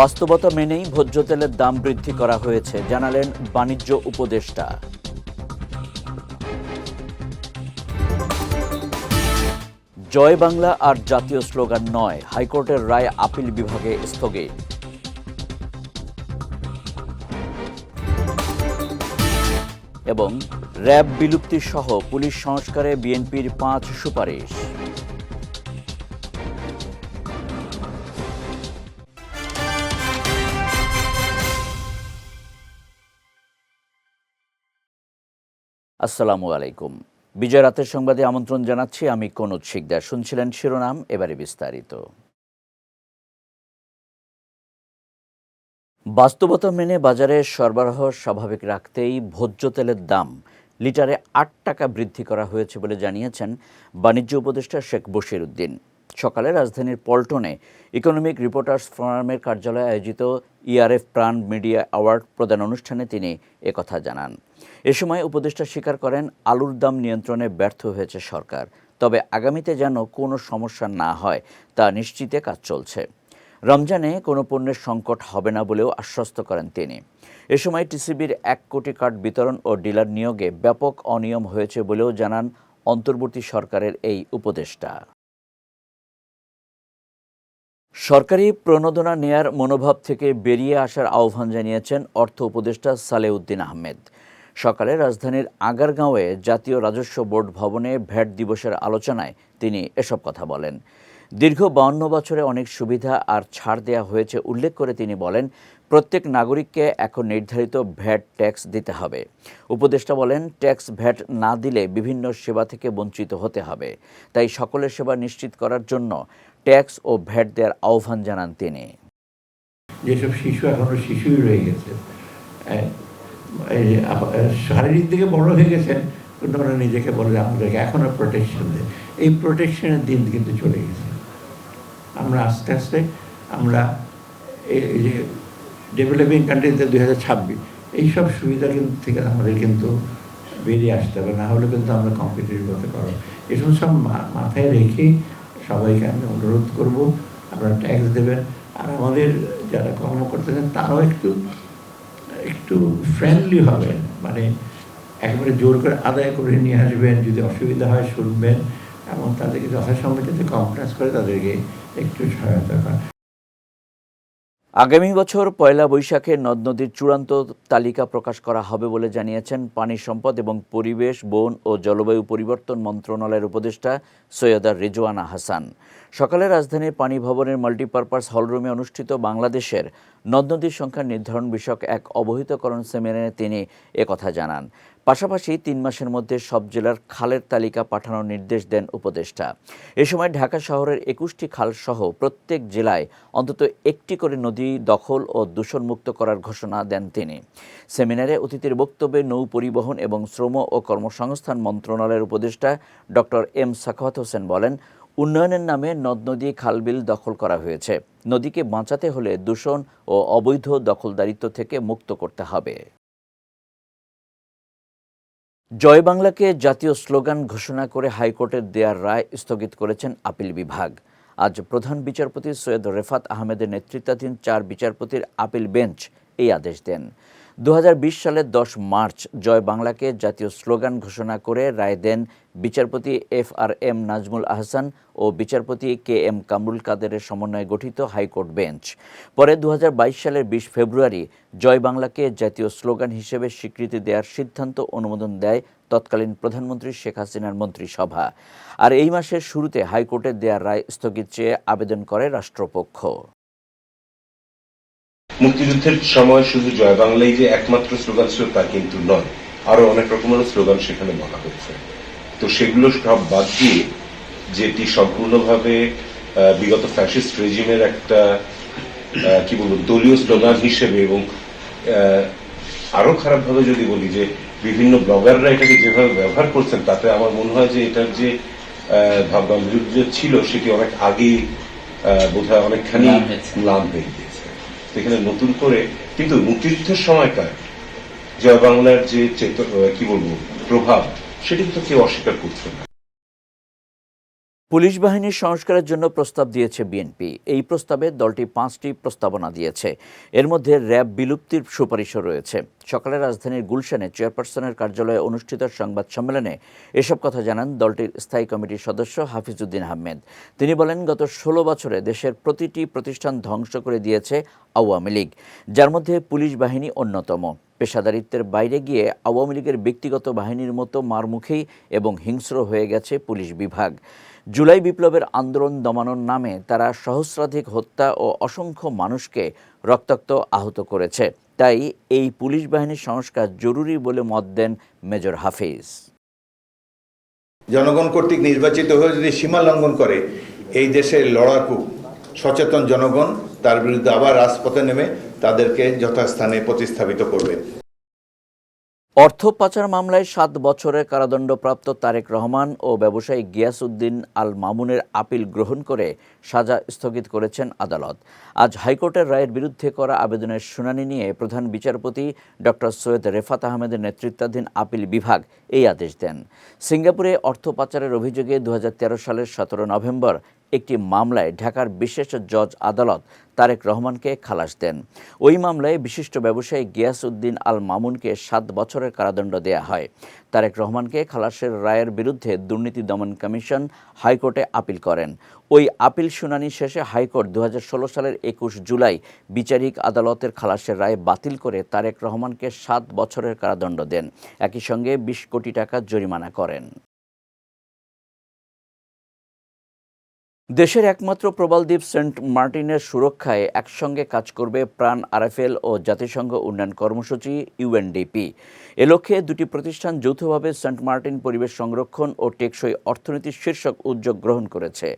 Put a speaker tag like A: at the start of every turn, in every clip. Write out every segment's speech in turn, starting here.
A: বাস্তবতা মেনেই ভোজ্য তেলের দাম বৃদ্ধি করা হয়েছে জানালেন বাণিজ্য উপদেষ্টা জয় বাংলা আর জাতীয় স্লোগান নয় হাইকোর্টের রায় আপিল বিভাগে স্থগিত এবং র্যাব বিলুপ্তি সহ পুলিশ সংস্কারে বিএনপির পাঁচ সুপারিশ আসসালামু আলাইকুম বিজয় রাতের সংবাদে আমন্ত্রণ জানাচ্ছি আমি উৎসিক শিকদার শুনছিলেন শিরোনাম এবারে বিস্তারিত বাস্তবতা মেনে বাজারে সরবরাহ স্বাভাবিক রাখতেই ভোজ্য তেলের দাম লিটারে আট টাকা বৃদ্ধি করা হয়েছে বলে জানিয়েছেন বাণিজ্য উপদেষ্টা শেখ বশির উদ্দিন সকালে রাজধানীর পল্টনে ইকোনমিক রিপোর্টার্স ফোরামের কার্যালয়ে আয়োজিত ইআরএফ প্রাণ মিডিয়া অ্যাওয়ার্ড প্রদান অনুষ্ঠানে তিনি একথা জানান এ সময় উপদেষ্টা স্বীকার করেন আলুর দাম নিয়ন্ত্রণে ব্যর্থ হয়েছে সরকার তবে আগামীতে যেন কোনো সমস্যা না হয় তা নিশ্চিতে কাজ চলছে রমজানে কোনো পণ্যের সংকট হবে না বলেও আশ্বস্ত করেন তিনি এ সময় টিসিবির এক কোটি কার্ড বিতরণ ও ডিলার নিয়োগে ব্যাপক অনিয়ম হয়েছে বলেও জানান অন্তর্বর্তী সরকারের এই উপদেষ্টা সরকারি প্রণোদনা নেয়ার মনোভাব থেকে বেরিয়ে আসার আহ্বান জানিয়েছেন অর্থ উপদেষ্টা সালেউদ্দিন আহমেদ সকালে রাজধানীর আগারগাঁওয়ে জাতীয় রাজস্ব বোর্ড ভবনে ভ্যাট দিবসের আলোচনায় তিনি এসব কথা বলেন দীর্ঘ বাউন্ন বছরে অনেক সুবিধা আর ছাড় দেয়া হয়েছে উল্লেখ করে তিনি বলেন প্রত্যেক নাগরিককে এখন নির্ধারিত ভ্যাট ট্যাক্স দিতে হবে উপদেষ্টা বলেন ট্যাক্স ভ্যাট না দিলে বিভিন্ন সেবা থেকে বঞ্চিত হতে হবে তাই সকলের সেবা নিশ্চিত করার জন্য ট্যাক্স ও ভ্যাট দেওয়ার আহ্বান জানান তিনি
B: যেসব শিশু এখনো শিশুই রয়ে গেছে হ্যাঁ, শারীরিক দিকে বড় হয়ে গেছেন ওরা নিজেকে বলে আমাদেরকে এখনো প্রোটেকশন দেয় এই প্রোটেকশনের দিন কিন্তু চলে গেছে আমরা আস্তে আস্তে আমরা এই যে ডেভেলপিং কান্ট্রিতে দুই হাজার ছাব্বিশ এইসব সুবিধা কিন্তু থেকে আমাদের কিন্তু বেরিয়ে আসতে হবে না হলে কিন্তু আমরা কম্পিটিটিভ হতে পারবো এসব সব মাথায় রেখেই সবাইকে আমি অনুরোধ করব আপনারা ট্যাক্স দেবেন আর আমাদের যারা কর্মকর্তা আছেন তারাও একটু একটু ফ্রেন্ডলি হবেন মানে একেবারে জোর করে আদায় করে নিয়ে আসবেন যদি অসুবিধা হয় শুনবেন এবং তাদেরকে যথাসম্ভব যাতে কম্প্রেস করে তাদেরকে একটু সহায়তা করা
A: আগামী বছর পয়লা বৈশাখে নদ নদীর চূড়ান্ত তালিকা প্রকাশ করা হবে বলে জানিয়েছেন পানি সম্পদ এবং পরিবেশ বন ও জলবায়ু পরিবর্তন মন্ত্রণালয়ের উপদেষ্টা সৈয়দা রেজওয়ানা হাসান সকালে রাজধানীর পানি ভবনের মাল্টিপারপাস হলরুমে অনুষ্ঠিত বাংলাদেশের নদ নদীর সংখ্যা নির্ধারণ বিষয়ক এক অবহিতকরণ সেমিনারে তিনি একথা জানান পাশাপাশি তিন মাসের মধ্যে সব জেলার খালের তালিকা পাঠানোর নির্দেশ দেন উপদেষ্টা এ সময় ঢাকা শহরের একুশটি খালসহ প্রত্যেক জেলায় অন্তত একটি করে নদী দখল ও দূষণমুক্ত করার ঘোষণা দেন তিনি সেমিনারে অতিথির বক্তব্যে নৌ পরিবহন এবং শ্রম ও কর্মসংস্থান মন্ত্রণালয়ের উপদেষ্টা ডক্টর এম সাখাওয়াত হোসেন বলেন উন্নয়নের নামে নদ নদী খালবিল দখল করা হয়েছে নদীকে বাঁচাতে হলে দূষণ ও অবৈধ দখলদারিত্ব থেকে মুক্ত করতে হবে জয় বাংলাকে জাতীয় স্লোগান ঘোষণা করে হাইকোর্টের দেয়ার রায় স্থগিত করেছেন আপিল বিভাগ আজ প্রধান বিচারপতি সৈয়দ রেফাত আহমেদের নেতৃত্বাধীন চার বিচারপতির আপিল বেঞ্চ এই আদেশ দেন 2020 সালের দশ মার্চ জয় বাংলাকে জাতীয় স্লোগান ঘোষণা করে রায় দেন বিচারপতি F R M Nazmul Ahsan ও বিচারপতি কে এম কামরুল কাদেরের সমন্বয়ে গঠিত হাইকোর্ট বেঞ্চ পরে দু সালের বিশ ফেব্রুয়ারি জয় বাংলাকে জাতীয় স্লোগান হিসেবে স্বীকৃতি দেওয়ার সিদ্ধান্ত অনুমোদন দেয় তৎকালীন প্রধানমন্ত্রী শেখ হাসিনার মন্ত্রিসভা আর এই মাসের শুরুতে হাইকোর্টের দেয়া রায় স্থগিত চেয়ে আবেদন করে রাষ্ট্রপক্ষ
C: মুক্তিযুদ্ধের সময় শুধু জয় বাংলাই যে একমাত্র স্লোগান ছিল তা কিন্তু নয় আরো অনেক রকমের স্লোগান সেখানে বলা হয়েছে তো সেগুলো সব বাদ দিয়ে যেটি সম্পূর্ণভাবে বিগত ফ্যাসিস্ট রেজিমের একটা কি বলবো দলীয় স্লোগান হিসেবে এবং আরো খারাপভাবে যদি বলি যে বিভিন্ন ব্লগাররা এটাকে যেভাবে ব্যবহার করছেন তাতে আমার মনে হয় যে এটার যে ভাবগাম্ভীর্য ছিল সেটি অনেক আগেই বোধহয় অনেকখানি লাভ হয়ে গিয়েছে সেখানে নতুন করে কিন্তু মুক্তিযুদ্ধের সময়কার জয় বাংলার যে কি বলবো প্রভাব সেটি তো কেউ অস্বীকার করছে না
A: পুলিশ বাহিনীর সংস্কারের জন্য প্রস্তাব দিয়েছে বিএনপি এই প্রস্তাবে দলটি পাঁচটি প্রস্তাবনা দিয়েছে এর মধ্যে র্যাব বিলুপ্তির সুপারিশও রয়েছে সকালে রাজধানীর গুলশানে চেয়ারপারসনের কার্যালয়ে অনুষ্ঠিত সংবাদ সম্মেলনে এসব কথা জানান দলটির স্থায়ী কমিটির সদস্য হাফিজউদ্দিন আহমেদ তিনি বলেন গত ষোলো বছরে দেশের প্রতিটি প্রতিষ্ঠান ধ্বংস করে দিয়েছে আওয়ামী লীগ যার মধ্যে পুলিশ বাহিনী অন্যতম পেশাদারিত্বের বাইরে গিয়ে আওয়ামী লীগের ব্যক্তিগত বাহিনীর মতো মারমুখী এবং হিংস্র হয়ে গেছে পুলিশ বিভাগ জুলাই বিপ্লবের আন্দোলন দমানোর নামে তারা সহস্রাধিক হত্যা ও অসংখ্য মানুষকে রক্তাক্ত আহত করেছে তাই এই পুলিশ বাহিনীর সংস্কার জরুরি বলে মত দেন মেজর হাফিজ
D: জনগণ কর্তৃক নির্বাচিত হয়ে যদি সীমা লঙ্ঘন করে এই দেশের লড়াকু সচেতন জনগণ তার বিরুদ্ধে আবার রাজপথে নেমে তাদেরকে যথাস্থানে প্রতিস্থাপিত করবে
A: অর্থ পাচার মামলায় সাত বছরের কারাদণ্ডপ্রাপ্ত তারেক রহমান ও ব্যবসায়ী গিয়াসউদ্দিন আল মামুনের আপিল গ্রহণ করে সাজা স্থগিত করেছেন আদালত আজ হাইকোর্টের রায়ের বিরুদ্ধে করা আবেদনের শুনানি নিয়ে প্রধান বিচারপতি ডক্টর সৈয়দ রেফাত আহমেদের নেতৃত্বাধীন আপিল বিভাগ এই আদেশ দেন সিঙ্গাপুরে অর্থ পাচারের অভিযোগে দু সালের সতেরো নভেম্বর একটি মামলায় ঢাকার বিশেষ জজ আদালত তারেক রহমানকে খালাস দেন ওই মামলায় বিশিষ্ট ব্যবসায়ী গিয়াসউদ্দিন আল মামুনকে সাত বছরের কারাদণ্ড দেয়া হয় তারেক রহমানকে খালাসের রায়ের বিরুদ্ধে দুর্নীতি দমন কমিশন হাইকোর্টে আপিল করেন ওই আপিল শুনানি শেষে হাইকোর্ট দু সালের একুশ জুলাই বিচারিক আদালতের খালাসের রায় বাতিল করে তারেক রহমানকে সাত বছরের কারাদণ্ড দেন একই সঙ্গে বিশ কোটি টাকা জরিমানা করেন দেশের একমাত্র প্রবালদ্বীপ সেন্ট মার্টিনের সুরক্ষায় একসঙ্গে কাজ করবে প্রাণ আরএফএল ও জাতিসংঘ উন্নয়ন কর্মসূচি ইউএনডিপি এ লক্ষ্যে দুটি প্রতিষ্ঠান যৌথভাবে সেন্ট মার্টিন পরিবেশ সংরক্ষণ ও টেকসই অর্থনীতি শীর্ষক উদ্যোগ গ্রহণ করেছে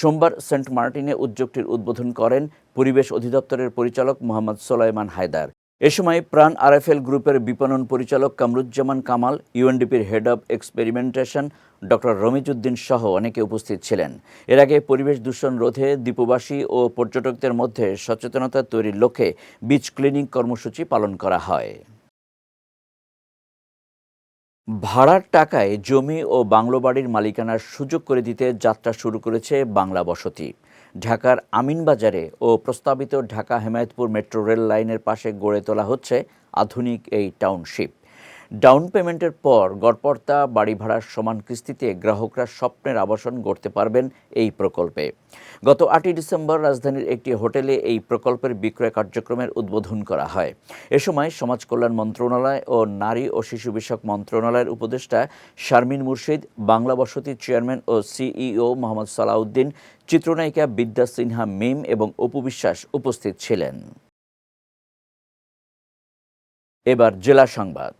A: সোমবার সেন্ট মার্টিনে উদ্যোগটির উদ্বোধন করেন পরিবেশ অধিদপ্তরের পরিচালক মোহাম্মদ সোলাইমান হায়দার এ সময় প্রাণ আরএফএল গ্রুপের বিপণন পরিচালক কামরুজ্জামান কামাল ইউএনডিপির head of experimentation doctor Ramizuddin সহ অনেকে উপস্থিত ছিলেন এর আগে পরিবেশ দূষণ রোধে দ্বীপবাসী ও পর্যটকদের মধ্যে সচেতনতা তৈরির লক্ষ্যে বীজ ক্লিনিং কর্মসূচি পালন করা হয় ভাড়ার টাকায় জমি ও বাংলো বাড়ির মালিকানার সুযোগ করে দিতে যাত্রা শুরু করেছে বাংলা বসতি ঢাকার আমিনবাজারে ও প্রস্তাবিত ঢাকা হেমায়তপুর মেট্রো রেল লাইনের পাশে গড়ে তোলা হচ্ছে আধুনিক এই টাউনশিপ ডাউন পেমেন্টের পর গড়পর্তা বাড়ি ভাড়ার সমান কিস্তিতে গ্রাহকরা স্বপ্নের আবাসন গড়তে পারবেন এই প্রকল্পে গত আটই ডিসেম্বর রাজধানীর একটি হোটেলে এই প্রকল্পের বিক্রয় কার্যক্রমের উদ্বোধন করা হয় এ সময় সমাজ কল্যাণ মন্ত্রণালয় ও নারী ও শিশু বিষয়ক মন্ত্রণালয়ের উপদেষ্টা শারমিন মুর্শিদ বাংলা বসতি চেয়ারম্যান ও সিইও মোহাম্মদ সালাউদ্দিন চিত্রনায়িকা বিদ্যা সিনহা মিম এবং অপু বিশ্বাস উপস্থিত ছিলেন এবার জেলা সংবাদ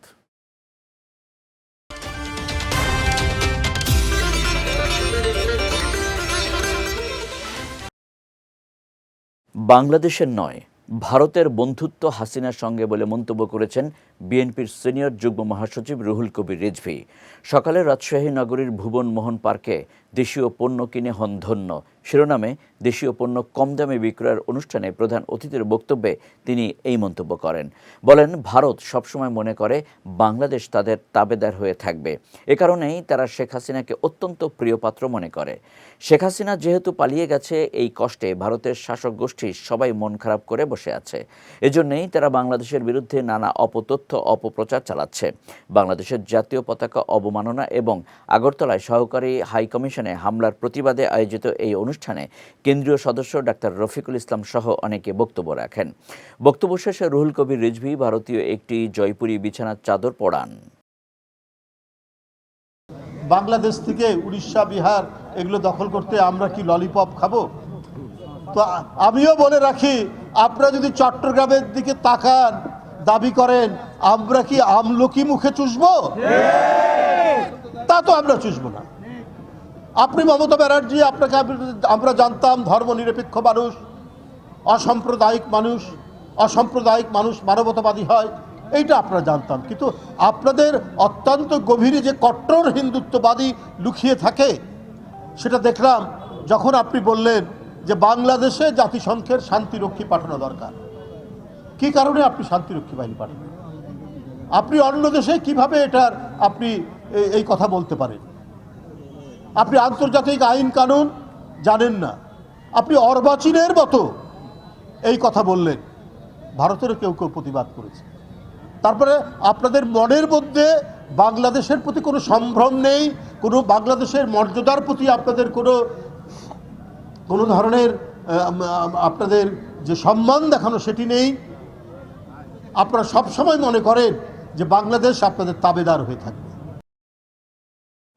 A: বাংলাদেশের নয় ভারতের বন্ধুত্ব হাসিনার সঙ্গে বলে মন্তব্য করেছেন বিএনপির সিনিয়র যুগ্ম মহাসচিব রুহুল কবির রিজভি সকালে রাজশাহী নগরীর ভুবন মোহন পার্কে দেশীয় পণ্য কিনে হন ধন্য শিরোনামে দেশীয় পণ্য কম দামে বিক্রয়ের অনুষ্ঠানে প্রধান অতিথির বক্তব্যে তিনি এই মন্তব্য করেন বলেন ভারত সবসময় মনে করে বাংলাদেশ তাদের তাবেদার হয়ে থাকবে এ কারণেই তারা শেখ হাসিনাকে অত্যন্ত প্রিয় পাত্র মনে করে শেখ হাসিনা যেহেতু পালিয়ে গেছে এই কষ্টে ভারতের শাসক গোষ্ঠী সবাই মন খারাপ করে বসে আছে এজন্যেই তারা বাংলাদেশের বিরুদ্ধে নানা অপতথ্য অপপ্রচার চালাচ্ছে বাংলাদেশের জাতীয় পতাকা অবমাননা এবং আগরতলায় সহকারী হাই কমিশনে হামলার প্রতিবাদে আয়োজিত এই অনুষ্ঠানে কেন্দ্রীয় সদস্য ডাক্তার রফিকুল ইসলাম সহ অনেকে বক্তব্য রাখেন বক্তব্য শেষে রুহুল কবির রিজভি ভারতীয় একটি জয়পুরী বিছানার চাদর পড়ান
E: বাংলাদেশ থেকে উড়িষ্যা বিহার এগুলো দখল করতে আমরা কি ললিপপ খাবো তো আমিও বলে রাখি আপনারা যদি চট্টগ্রামের দিকে তাকান দাবি করেন আমরা কি আমলকি মুখে চুষব তা তো আমরা চুষব না আপনি মমতা ব্যানার্জি আপনাকে আমরা জানতাম ধর্মনিরপেক্ষ মানুষ অসাম্প্রদায়িক মানুষ অসাম্প্রদায়িক মানুষ মানবতাবাদী হয় এইটা আপনারা জানতাম কিন্তু আপনাদের অত্যন্ত গভীরে যে কট্টর হিন্দুত্ববাদী লুকিয়ে থাকে সেটা দেখলাম যখন আপনি বললেন যে বাংলাদেশে জাতিসংঘের শান্তিরক্ষী পাঠানো দরকার কি কারণে আপনি শান্তিরক্ষী বাহিনী পাঠাবেন আপনি অন্য দেশে কিভাবে এটার আপনি এই কথা বলতে পারেন আপনি আন্তর্জাতিক আইন কানুন জানেন না আপনি অর্বাচীনের মতো এই কথা বললেন ভারতের কেউ কেউ প্রতিবাদ করেছে তারপরে আপনাদের মনের মধ্যে বাংলাদেশের প্রতি কোনো সম্ভ্রম নেই কোনো বাংলাদেশের মর্যাদার প্রতি আপনাদের কোনো কোনো ধরনের আপনাদের যে সম্মান দেখানো সেটি নেই আপনারা সবসময় মনে করেন যে বাংলাদেশ আপনাদের তাবেদার হয়ে থাকবে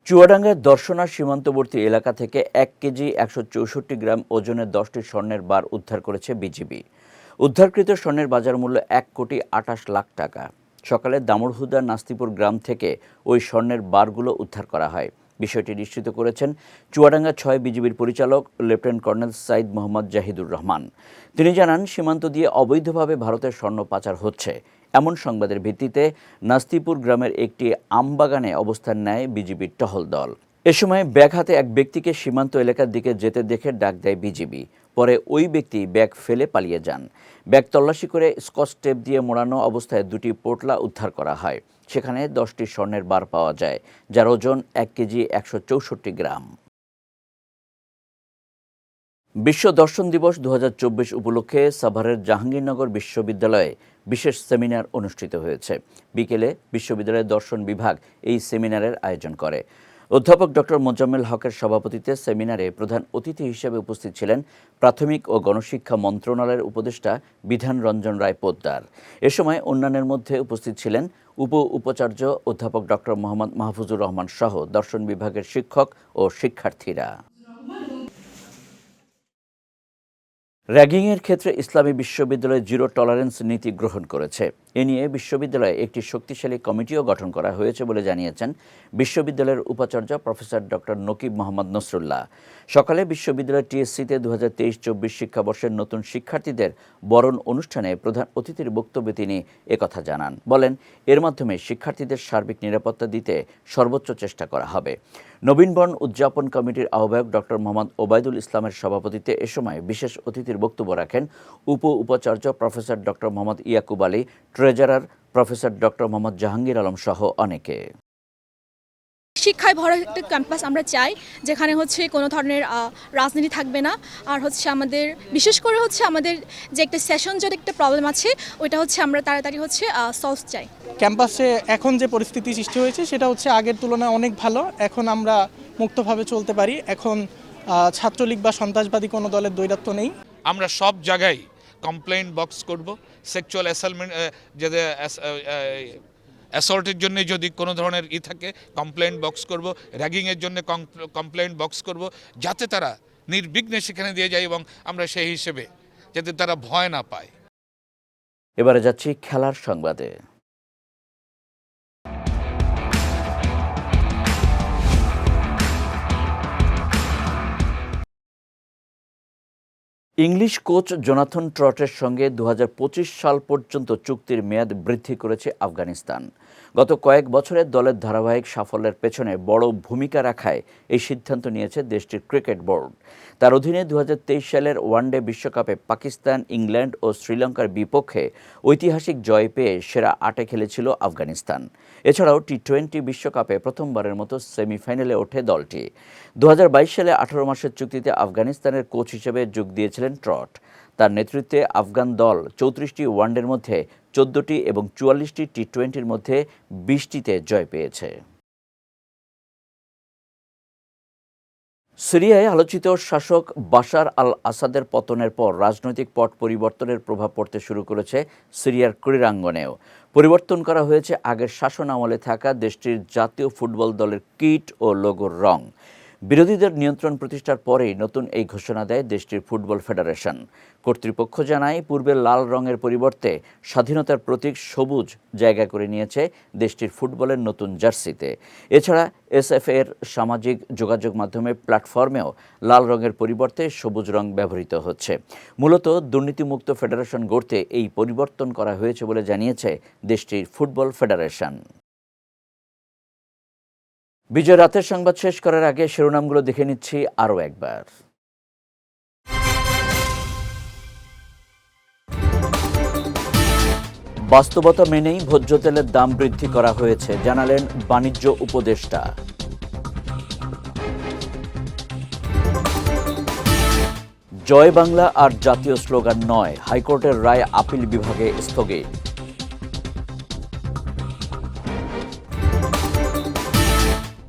A: চুয়াডাঙ্গার দর্শনা সীমান্তবর্তী এলাকা থেকে এক কেজি একশো চৌষট্টি গ্রাম ওজনের দশটি স্বর্ণের বার উদ্ধার করেছে বিজিবি উদ্ধারকৃত স্বর্ণের বাজার মূল্য এক কোটি আটাশ লাখ টাকা সকালে দামড়হুদা নাস্তিপুর গ্রাম থেকে ওই স্বর্ণের বারগুলো উদ্ধার করা হয় বিষয়টি নিশ্চিত করেছেন চুয়াডাঙ্গা ছয় বিজিবির পরিচালক লেফটেন্যান্ট কর্নেল সাইদ মোহাম্মদ জাহিদুর রহমান তিনি জানান সীমান্ত দিয়ে অবৈধভাবে ভারতের স্বর্ণ পাচার হচ্ছে এমন সংবাদের ভিত্তিতে নাস্তিপুর গ্রামের একটি আমবাগানে অবস্থান নেয় বিজিবির টহল দল এ সময় ব্যাগ হাতে এক ব্যক্তিকে সীমান্ত এলাকার দিকে যেতে দেখে ডাক দেয় বিজিবি পরে ওই ব্যক্তি ব্যাগ ফেলে পালিয়ে যান ব্যাগ তল্লাশি করে স্কচ টেপ দিয়ে মোড়ানো অবস্থায় দুটি পোটলা উদ্ধার করা হয় সেখানে দশটি স্বর্ণের বার পাওয়া যায় যার ওজন এক কেজি একশো চৌষট্টি গ্রাম বিশ্ব দর্শন দিবস দু উপলক্ষে সাভারের জাহাঙ্গীরনগর বিশ্ববিদ্যালয়ে বিশেষ সেমিনার অনুষ্ঠিত হয়েছে বিকেলে বিশ্ববিদ্যালয়ের দর্শন বিভাগ এই সেমিনারের আয়োজন করে অধ্যাপক ডক্টর মোজাম্মেল হকের সভাপতিত্বে সেমিনারে প্রধান অতিথি হিসেবে উপস্থিত ছিলেন প্রাথমিক ও গণশিক্ষা মন্ত্রণালয়ের উপদেষ্টা বিধান রঞ্জন রায় পোদ্দার এ সময় অন্যান্যের মধ্যে উপস্থিত ছিলেন উপ উপাচার্য অধ্যাপক ডক্টর মোহাম্মদ মাহফুজুর রহমান সহ দর্শন বিভাগের শিক্ষক ও শিক্ষার্থীরা র্যাগিংয়ের ক্ষেত্রে ইসলামী বিশ্ববিদ্যালয় জিরো টলারেন্স নীতি গ্রহণ করেছে এ নিয়ে বিশ্ববিদ্যালয়ে একটি শক্তিশালী কমিটিও গঠন করা হয়েছে বলে জানিয়েছেন বিশ্ববিদ্যালয়ের উপাচার্য প্রফেসর ডক্টর নকিব মোহাম্মদ নসরুল্লাহ সকালে বিশ্ববিদ্যালয় টিএসসিতে দু হাজার তেইশ চব্বিশ শিক্ষাবর্ষের নতুন শিক্ষার্থীদের বরণ অনুষ্ঠানে প্রধান অতিথির বক্তব্যে তিনি একথা জানান বলেন এর মাধ্যমে শিক্ষার্থীদের সার্বিক নিরাপত্তা দিতে সর্বোচ্চ চেষ্টা করা হবে নবীনবরণ উদযাপন কমিটির আহ্বায়ক ডক্টর মোহাম্মদ ওবায়দুল ইসলামের সভাপতিত্বে এ সময় বিশেষ অতিথির বক্তব্য রাখেন উপ উপাচার্য professor doctor Mohammad Yakub Ali treasurer professor doctor Mohammad Jahangir Alam সহ অনেকে
F: শিক্ষায় ভরা একটা ক্যাম্পাস আমরা চাই যেখানে হচ্ছে কোনো ধরনের রাজনীতি থাকবে না আর হচ্ছে আমাদের বিশেষ করে হচ্ছে আমাদের যে একটা সেশন যে একটা প্রবলেম আছে ওইটা হচ্ছে আমরা তাড়াতাড়ি হচ্ছে সলভ চাই
G: ক্যাম্পাসে এখন যে পরিস্থিতি সৃষ্টি হয়েছে সেটা হচ্ছে আগের তুলনায় অনেক ভালো এখন আমরা মুক্তভাবে চলতে পারি এখন ছাত্রলীগ বা সন্ত্রাসবাদী কোনো দলের দৈরাত্ব নেই
H: আমরা সব জায়গায় কমপ্লেন বক্স করব সেক্সুয়াল অ্যাসালমেন্ট যাদের অ্যাসল্টের জন্য যদি কোনো ধরনের ই থাকে কমপ্লেন বক্স করব র্যাগিংয়ের জন্য কমপ্লেন বক্স করব যাতে তারা নির্বিঘ্নে সেখানে দিয়ে যায় এবং আমরা সেই হিসেবে যাতে তারা ভয় না পায়
A: এবারে যাচ্ছি খেলার সংবাদে ইংলিশ কোচ জোনাথন ট্রটের সঙ্গে দু সাল পর্যন্ত চুক্তির মেয়াদ বৃদ্ধি করেছে আফগানিস্তান গত কয়েক বছরে দলের ধারাবাহিক সাফল্যের পেছনে বড় ভূমিকা রাখায় এই সিদ্ধান্ত নিয়েছে দেশটির ক্রিকেট বোর্ড তার অধীনে দু সালের ওয়ানডে বিশ্বকাপে পাকিস্তান ইংল্যান্ড ও শ্রীলঙ্কার বিপক্ষে ঐতিহাসিক জয় পেয়ে সেরা আটে খেলেছিল আফগানিস্তান এছাড়াও টি টোয়েন্টি বিশ্বকাপে প্রথমবারের মতো সেমিফাইনালে ওঠে দলটি দু সালে আঠারো মাসের চুক্তিতে আফগানিস্তানের কোচ হিসেবে যোগ দিয়েছিলেন ট্রট তার নেতৃত্বে আফগান দল চৌত্রিশটি ওয়ানডের মধ্যে চোদ্দটি এবং চুয়াল্লিশটি টি টোয়েন্টির মধ্যে বিশটিতে জয় পেয়েছে সিরিয়ায় আলোচিত শাসক বাশার আল আসাদের পতনের পর রাজনৈতিক পট পরিবর্তনের প্রভাব পড়তে শুরু করেছে সিরিয়ার ক্রীড়াঙ্গনেও পরিবর্তন করা হয়েছে আগের শাসন আমলে থাকা দেশটির জাতীয় ফুটবল দলের কিট ও লোগোর রং বিরোধীদের নিয়ন্ত্রণ প্রতিষ্ঠার পরেই নতুন এই ঘোষণা দেয় দেশটির ফুটবল ফেডারেশন কর্তৃপক্ষ জানায় পূর্বের লাল রঙের পরিবর্তে স্বাধীনতার প্রতীক সবুজ জায়গা করে নিয়েছে দেশটির ফুটবলের নতুন জার্সিতে এছাড়া এসএফ এর সামাজিক যোগাযোগ মাধ্যমে প্ল্যাটফর্মেও লাল রঙের পরিবর্তে সবুজ রং ব্যবহৃত হচ্ছে মূলত দুর্নীতিমুক্ত ফেডারেশন গড়তে এই পরিবর্তন করা হয়েছে বলে জানিয়েছে দেশটির ফুটবল ফেডারেশন বিজয় রাতের সংবাদ শেষ করার আগে শিরোনামগুলো দেখে নিচ্ছি আরও একবার বাস্তবতা মেনেই ভোজ্য তেলের দাম বৃদ্ধি করা হয়েছে জানালেন বাণিজ্য উপদেষ্টা জয় বাংলা আর জাতীয় স্লোগান নয় হাইকোর্টের রায় আপিল বিভাগে স্থগিত